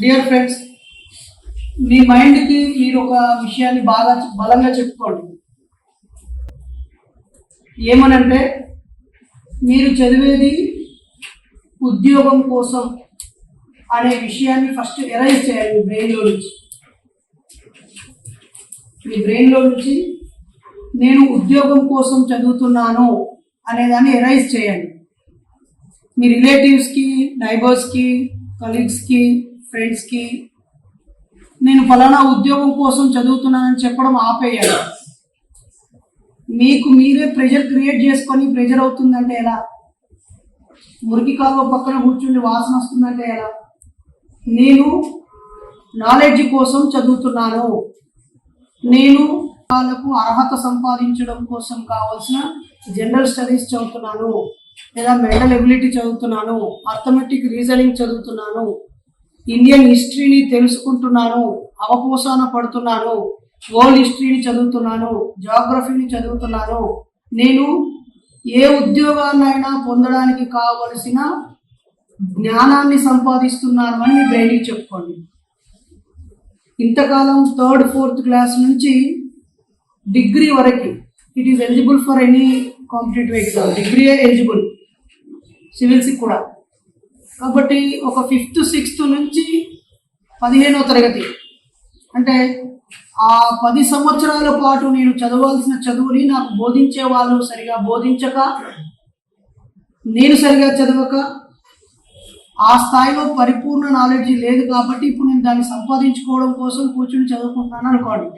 Dear friends మీ మైండ్కి మీరు ఒక విషయాన్ని బాగా బలంగా చెప్పుకోండి. ఏమనంటే మీరు చదివేది ఉద్యోగం కోసం అనే విషయాన్ని ఫస్ట్ ఎరైజ్ చేయాలి మీ బ్రెయిన్లో నుంచి. మీ బ్రెయిన్లో నుంచి నేను ఉద్యోగం కోసం చదువుతున్నాను అనేదాన్ని ఎరైజ్ చేయండి. మీ రిలేటివ్స్కి నైబర్స్కి కలీగ్స్కి ఫ్రెండ్స్కి నేను ఫలానా ఉద్యోగం కోసం చదువుతున్నానని చెప్పడం ఆపేయాలి. మీకు మీరే ప్రెషర్ క్రియేట్ చేసుకొని ప్రెషర్ అవుతుందంటే ఎలా? మురికి కాలువ పక్కన కూర్చుండి వాసన వస్తుందంటే ఎలా? నేను నాలెడ్జ్ కోసం చదువుతున్నాను. నేను వాళ్ళకు అర్హత సంపాదించడం కోసం కావాల్సిన జనరల్ స్టడీస్ చదువుతున్నాను. లేదా మెంటల్ ఎబిలిటీ చదువుతున్నాను. అర్థమెటిక్ రీజనింగ్ చదువుతున్నాను. ఇండియన్ హిస్టరీని తెలుసుకుంటున్నాను అవపోసన పడుతున్నాను వరల్డ్ హిస్టరీని చదువుతున్నాను జాగ్రఫీని చదువుతున్నాను. నేను ఏ ఉద్యోగాన్నైనా పొందడానికి కావలసిన జ్ఞానాన్ని సంపాదిస్తున్నాను అని మీ బ్రెయిన్కి చెప్పుకోండి. ఇంతకాలం థర్డ్ ఫోర్త్ క్లాస్ నుంచి డిగ్రీ వరకు it is eligible for any competitive exam. Degree eligible. సివిల్స్కి కూడా. కాబట్టి ఒక ఫిఫ్త్ సిక్స్త్ నుంచి పదిహేనో తరగతి. అంటే ఆ పది సంవత్సరాల పాటు నేను చదవాల్సిన చదువుని నాకు బోధించే వాళ్ళు సరిగా బోధించక నేను సరిగా చదవక ఆ స్థాయిలో పరిపూర్ణ నాలెడ్జ్ లేదు కాబట్టి ఇప్పుడు నేను దాన్ని సంపాదించుకోవడం కోసం కూర్చుని చదువుకుంటున్నాను అనుకోండి.